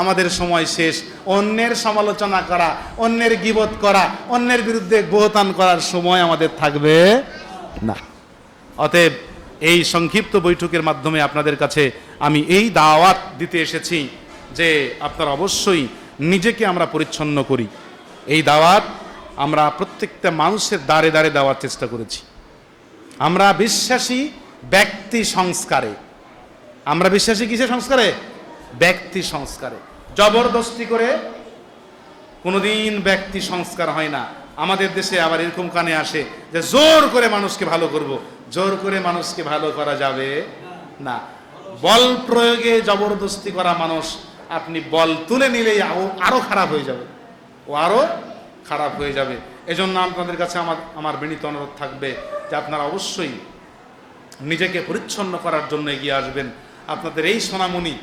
আমাদের সময় শেষ। অন্যের সমালোচনা করা, অন্যের গিবত করা, অন্যের বিরুদ্ধে বহতান করার সময় আমাদের থাকবে না। অতএব এই সংক্ষিপ্ত বৈঠকের মাধ্যমে আপনাদের কাছে আমি এই দাওয়াত দিতে এসেছি যে আপনারা অবশ্যই নিজেকে আমরা পরিচ্ছন্ন করি। এই দাওয়াত আমরা প্রত্যেকটা মানুষের দ্বারে দ্বারে দেওয়ার চেষ্টা করেছি। আমরা বিশ্বাসী ব্যক্তি সংস্কারে। আমরা বিশ্বাসী কিসের সংস্কারে? ব্যক্তি সংস্কারে। জবরদস্তি করে কোনোদিন ব্যক্তি সংস্কার হয় না। আমাদের দেশে আবার এরকম কানে আসে যে জোর করে মানুষকে ভালো করব। জোর করে মানুষকে ভালো করা যাবে না। বল প্রয়োগে জবরদস্তি করা মানুষ, আপনি বল তুলে নিলেই আরো- আরও খারাপ হয়ে যাবে। ও আরও খারাপ হয়ে যাবে। এজন্য আপনাদের কাছে আমার আমার বিনীত অনুরোধ থাকবে যে আপনারা অবশ্যই নিজেকে পরিচ্ছন্ন করার জন্য এগিয়ে আসবেন। আপনাদের এই সোনামণি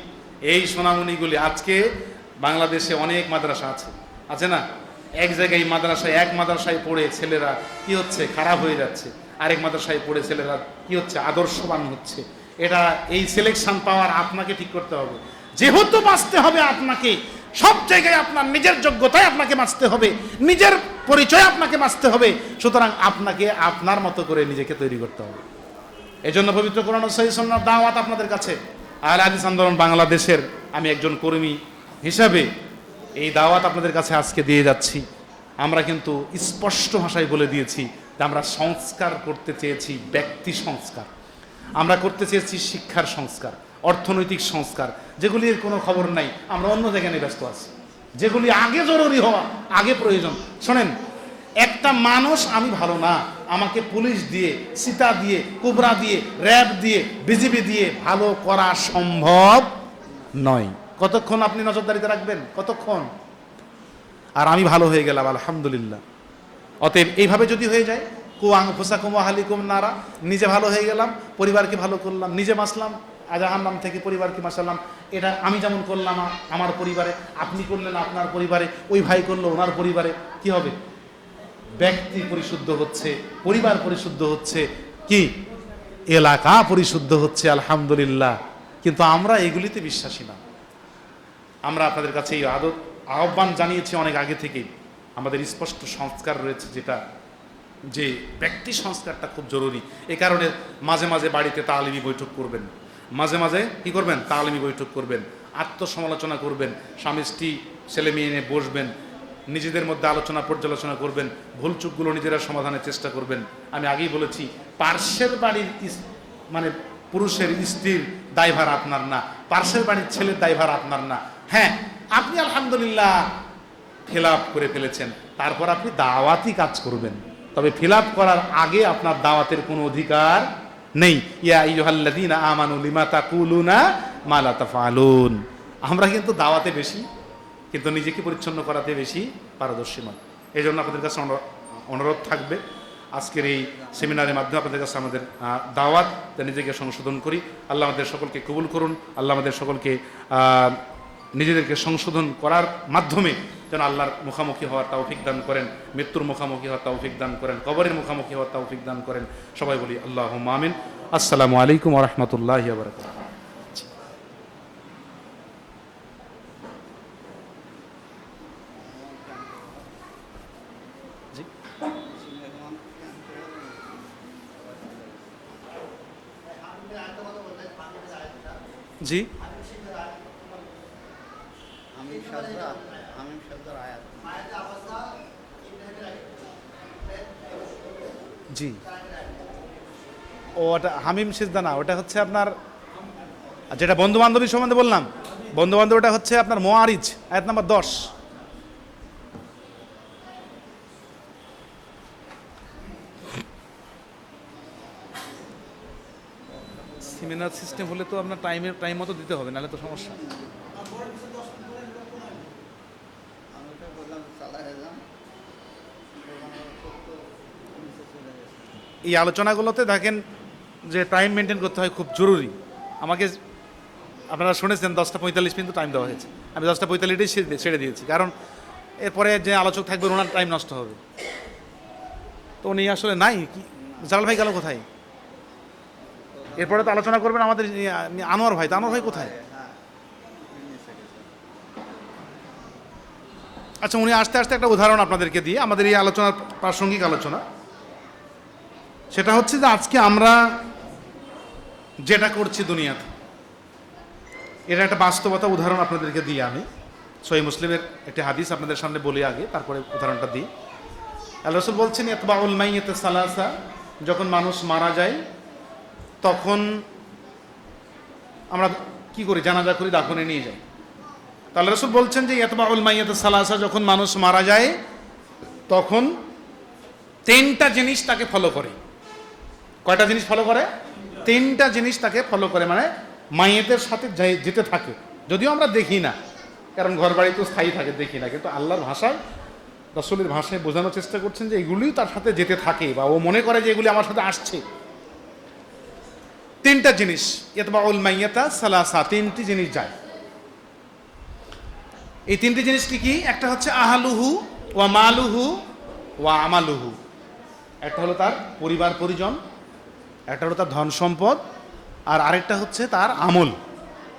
এই সোনামণিগুলি আজকে বাংলাদেশে অনেক মাদ্রাসা আছে। আছে না? এক জায়গায় মাদ্রাসায়, এক মাদ্রাসায় পড়ে ছেলেরা কি হচ্ছে? খারাপ হয়ে যাচ্ছে। আরেক মাদ্রাসায় পড়ে ছেলেরা কি হচ্ছে? আদর্শবান হচ্ছে। এটা এই সিলেকশন পাওয়ার আপনাকে ঠিক করতে হবে। যেহেতু বাঁচতে হবে আপনাকে, সব জায়গায় আপনার নিজের যোগ্যতায় আপনাকে বাঁচতে হবে, নিজের পরিচয় আপনাকে বাঁচতে হবে, সুতরাং আপনাকে আপনার মতো করে নিজেকে তৈরি করতে হবে। এই জন্য পবিত্র কোরআন সহি সন্ন্যার দাওয়াত আপনাদের কাছে। আর হাদিস আন্দোলন বাংলাদেশের আমি একজন কর্মী হিসাবে এই দাওয়াত আপনাদের কাছে আজকে দিয়ে যাচ্ছি। আমরা কিন্তু স্পষ্ট ভাষায় বলে দিয়েছি যে আমরা সংস্কার করতে চেয়েছি ব্যক্তি সংস্কার। আমরা করতে চেয়েছি শিক্ষার সংস্কার, অর্থনৈতিক সংস্কার। যেগুলির কোনো খবর নাই, আমরা অন্য জায়গায় ব্যস্ত আছি। যেগুলি আগে জরুরি হওয়া, আগে প্রয়োজন। শোনেন একটা মানুষ আমি ভালো না। আমাকে পুলিশ দিয়ে, সীতা দিয়ে, কুবরা দিয়ে, র্যাব দিয়ে, বিজিবি দিয়ে ভালো করা সম্ভব নয়। কতক্ষণ আপনি নজরদারিতে রাখবেন? কতক্ষণ? আর আমি ভালো হয়ে গেলাম, আলহামদুলিল্লাহ। অতএব এইভাবে যদি হয়ে যায়, কুয়াং ফুসা কুমা হালিকুম নারা, নিজে ভালো হয়ে গেলাম, পরিবারকে ভালো করলাম, নিজে বাঁচলাম, আজাহান্নাম থেকে পরিবারকে বাঁচালাম, এটা আমি যেমন করলাম, আমার পরিবারে, আপনি করলেন আপনার পরিবারে, ওই ভাই করল, ওনার পরিবারে, কি হবে? ব্যক্তি পরিশুদ্ধ হচ্ছে, পরিবার পরিশুদ্ধ হচ্ছে, কি? এলাকা পরিশুদ্ধ হচ্ছে, আলহামদুলিল্লাহ। কিন্তু আমরা এগুলিতে বিশ্বাসী না। আমরা আপনাদের কাছে এই আদত আহ্বান জানিয়েছি অনেক আগে থেকেই আমাদের স্পষ্ট সংস্কার রয়েছে যেটা, যে ব্যক্তি সংস্কারটা খুব জরুরি। এ কারণে মাঝে মাঝে বাড়িতে তালিমি বৈঠক করবেন। মাঝে মাঝে কি করবেন? তালিমি বৈঠক করবেন। আত্মসমালোচনা করবেন। স্বামী স্ত্রী, ছেলে মেয়ে নিয়ে বসবেন। নিজেদের মধ্যে আলোচনা পর্যালোচনা করবেন, ভুল চুকগুলো নিজেরা সমাধানের চেষ্টা করবেন। আমি আগেই বলেছি, পার্শ্বের বাড়ির মানে পুরুষের স্ত্রীর দায়ভার আপনার না, পার্শ্বের বাড়ির ছেলের দায়ভার আপনার না। হ্যাঁ আপনি আলহামদুলিল্লাহ ফিল করে ফেলেছেন, তারপর আপনি দাওয়াতি কাজ করবেন। তবে ফিল করার আগে আপনার দাওয়াতের কোনো অধিকার নেই। ইয়া ইয়ুহাল্লাযীনা আমানু লিমা তাকুলুনা মা লা তাফআলুন। আমরা কিন্তু দাওয়াতে বেশি কিন্তু নিজেকে পরিচ্ছন্ন করাতে বেশি পারদর্শী নয়। এই জন্য আপনাদের কাছে অনুরো- অনুরোধ থাকবে। আজকের এই সেমিনারের মাধ্যমে আপনাদের কাছে আমাদের দাওয়াত নিজেকে সংশোধন করি। আল্লাহ আমাদের সকলকে কবুল করুন। আল্লাহ আমাদের সকলকে নিজেদেরকে সংশোধন করার মাধ্যমে যেন আল্লাহর মুখামুখি হওয়ার তৌফিক দান করেন, মৃত্যুর মুখামুখি হওয়ার তৌফিক দান করেন, কবরের মুখামুখি হওয়ার তৌফিক দান করেন। সবাই বলি আল্লাহ আমিন। আসসালামু আলাইকুম রহমতুল্লাহ বারকাত জি। জি। ও ওটা হামিম সিজদা না, ওটা হচ্ছে আপনার যেটা বন্ধু বান্ধবীর সম্বন্ধে বললাম। বন্ধু বান্ধব ওটা হচ্ছে আপনার মোয়ারিজ, আয়াত নাম্বার দশ। সিস্টেম হলে তো আপনার টাইমের টাইম মতো দিতে হবে, নাহলে তো সমস্যা। এই আলোচনাগুলোতে দেখেন যে টাইম মেনটেন করতে হয় খুব জরুরি। আমাকে আপনারা শুনেছেন, দশটা পঁয়তাল্লিশ কিন্তু টাইম দেওয়া হয়েছে। আমি দশটা পঁয়তাল্লিশটাই ছেড়ে- দিয়েছি। কারণ এরপরে যে আলোচক থাকবে ওনার টাইম নষ্ট হবে। তো উনি আসলে নাই, কি জালাল ভাই গেল কোথায়? এরপরে তো আলোচনা করবেন আমাদের, আনোয়ার ভাই। আনোয়ার ভাই কোথায়? আচ্ছা উনি আস্তে আস্তে একটা উদাহরণ আপনাদেরকে দিয়ে, আমাদের এই আলোচনার প্রাসঙ্গিক আলোচনা। সেটা হচ্ছে যে আজকে আমরা যেটা করছি দুনিয়াতে এটা একটা বাস্তবতা উদাহরণ আপনাদেরকে দিই আমি। সহি মুসলিমের একটি হাদিস আপনাদের সামনে বলি আগে, তারপরে উদাহরণটা দিই। আল্লাহ রসুল বলছেন এতবাউল মাইয়েতে সালাসা যখন মানুষ মারা যায় তখন আমরা কি করি? জানাজা করি, দাফনে নিয়ে যাই। তাহলে রসুল বলছেন যে এতবাউল মাইয়েতে সালাসা, যখন মানুষ মারা যায়, তখন তিনটা জিনিস তাকে ফলো করে। কয়টা জিনিস ফলো করে? তিনটা জিনিস তাকে ফলো করে মানে মাইয়েতের সাথে যেতে থাকে। যদিও আমরা দেখি না, কারণ ঘর বাড়ি তো স্থায়ী থাকে, দেখি না। কিন্তু আল্লাহর ভাষায়, রসুলের ভাষায় বোঝানোর চেষ্টা করছেন যে এগুলিও তার সাথে যেতে থাকে, বা ও মনে করে যে, এগুলি আমার সাথে আসছে। তিনটা জিনিস। ইয়তবাউল মাইয়াতা সালাসা, তিনটি জিনিস যায়। এই তিনটি জিনিস কি কি? একটা হচ্ছে আহালুহু ওয়া মালুহু ওয়া আমালুহু। একটা হলো তার পরিবার পরিজন, একটা হলো তার ধন সম্পদ, আর আরেকটা হচ্ছে তার আমল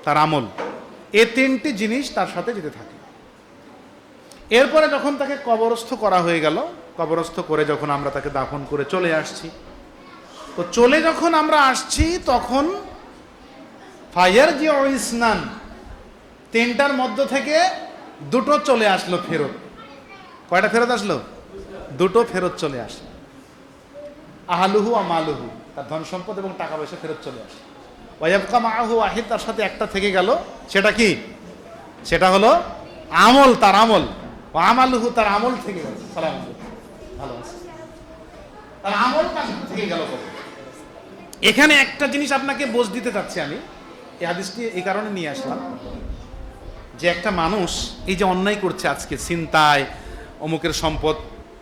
তার আমল। এ তিনটি জিনিস তার সাথে যেতে থাকে। এরপরে যখন তাকে কবরস্থ করা হয়ে গেল, কবরস্থ করে যখন আমরা তাকে দাফন করে চলে আসছি তো চলে যখন আমরা আসছি, তখন ফায়ার যে ইসনান তিনটার মধ্য থেকে দুটো চলে আসলো ফেরত। কয়টা ফেরত আসলো? দুটো ফেরত চলে আসলো। আহালুহু আমালুহু তার ধন সম্পদ এবং টাকা পয়সা ফেরত চলে আসে ওয়াইবকা মাহু আহিদ তার সাথে একটা থেকে গেল। সেটা কি? সেটা হলো আমল, তার আমল। আমালুহু, তার আমল থেকে গেল। সালাম। ভালো আছে তার আমল থেকে গেল কত? এখানে একটা জিনিস আপনাকে বোঝ দিতে চাচ্ছি আমি। এই হাদিসটি এই কারণে নিয়ে আসলাম যে একটা মানুষ এই যে অন্যায় করছে আজকে চিন্তায় অমুকের সম্পদ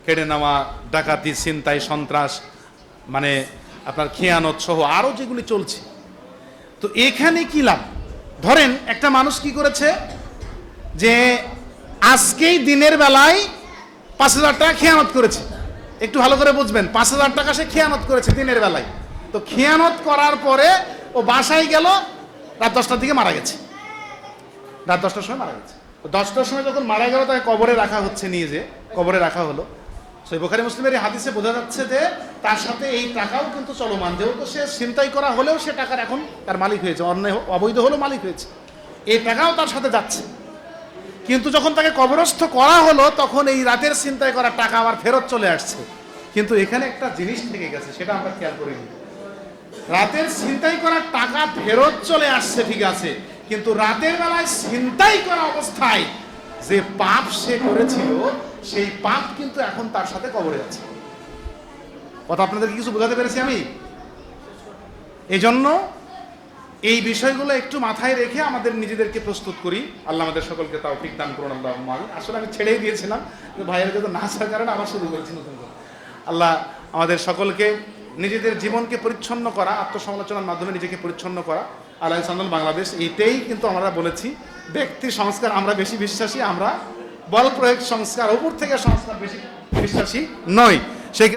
কেড়ে নেওয়া, ডাকাতি চিন্তায় সন্ত্রাস মানে আপনার খেয়ানত সহ আরও যেগুলি চলছে। তো এখানে কি লাভ? ধরেন একটা মানুষ কি করেছে? যে আজকেই দিনের বেলায় পাঁচ হাজার টাকা খেয়ানত করেছে। একটু ভালো করে বুঝবেন, পাঁচ হাজার টাকা সে খেয়ানত করেছে দিনের বেলায়। তো খেয়ানত করার পরে ও বাসায় গেল, রাত দশটার দিকে মারা গেছে। রাত দশটার সময় মারা গেছে। তো দশটার সময় যখন মারা গেল, তাকে কবরে রাখা হচ্ছে নিয়ে যে, কবরে রাখা হলো। সেই বোখারি মুসলিমের এই হাদিসে বোঝা যাচ্ছে যে, তার সাথে এই টাকাও কিন্তু চলমান। যেহেতু সে ছিনতাই করা হলেও সে টাকার এখন তার মালিক হয়েছে, অন্যায় অবৈধ হলেও মালিক হয়েছে। এই টাকাও তার সাথে যাচ্ছে। কিন্তু যখন তাকে কবরস্থ করা হলো, তখন এই রাতের চিন্তায় করা টাকা আবার ফেরত চলে আসছে। কিন্তু এখানে একটা জিনিস থেকে গেছে, সেটা আমরা খেয়াল করিনি। রাতের ছিনতাই করা টাকা ফেরত চলে আসছে, ঠিক আছে। কিন্তু রাতের বেলায় ছিনতাই করা অবস্থায় যে পাপ সে করেছিল, সেই পাপ কিন্তু এখন তার সাথে কবরে আছে। কথা আপনাদেরকে কিছু বোঝাতে পেরেছি আমি? এই জন্য এই বিষয়গুলো একটু মাথায় রেখে আমাদের নিজেদেরকে প্রস্তুত করি। আল্লাহ আমাদের সকলকে তাও ঠিক দান করুন আল্লাহ আসলে আমি ছেড়েই দিয়েছিলাম ভাইয়ের যত না আসার কারণে আবার শুরু করেছি নতুন করে। আল্লাহ আমাদের সকলকে নিজেদের জীবনকে পরিচ্ছন্ন করা, আত্মসমালোচনার মাধ্যমে নিজেকে পরিচ্ছন্ন করা। আল্লাহ সান্দন বাংলাদেশ, এইটাই কিন্তু আমরা বলেছি। ব্যক্তি সংস্কার, আমরা বেশি বিশ্বাসী, আমরা বল প্রয়োগ সংস্কার, উপর থেকে সংস্কার বেশি বিশ্বাসী নয় সেই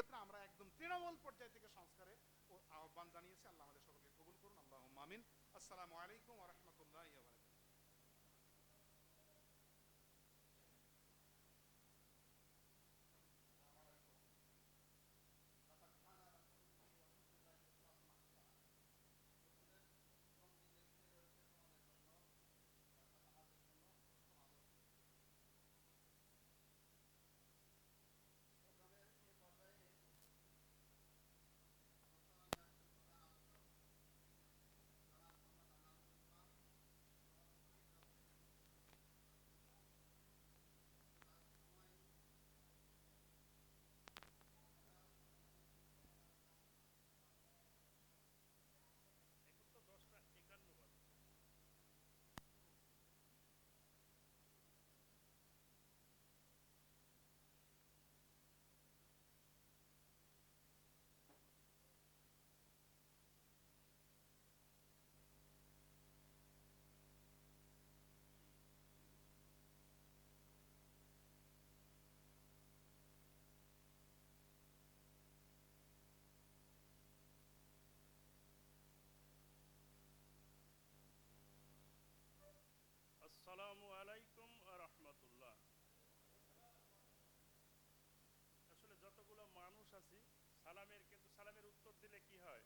মানুষ আছি, সালামের, কিন্তু সালামের উত্তর দিলে কি হয়?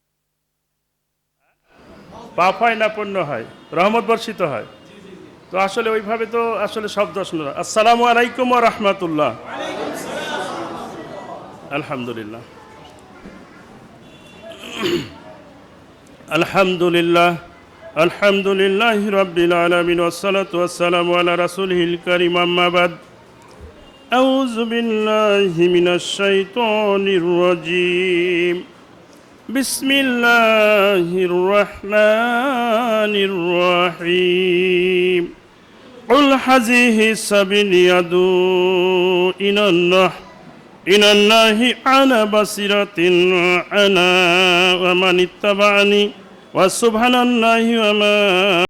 হ্যাঁ? পাপ হয় না, পুণ্য হয়, রহমত বর্ষিত হয়। তো আসলে ওইভাবে তো আসলে শব্দ আসসালামু আলাইকুম রাহমাতুল্লাহ। আলহামদুলিল্লাহ। আলহামদুলিল্লাহ। আলহামদুলিল্লাহ রব্বিল আলামিন। ওয়াসসালাতু ওয়াসসালামু আলা রাসূলিহিল কারীম। আম্মা বাদ। أعوذ بالله من الشيطان الرجيم بسم الله الرحمن الرحيم قل هذه سبيل يدعو إلى الله إلى الله على بصيرة أنا ومن اتبعني وسبحان الله وما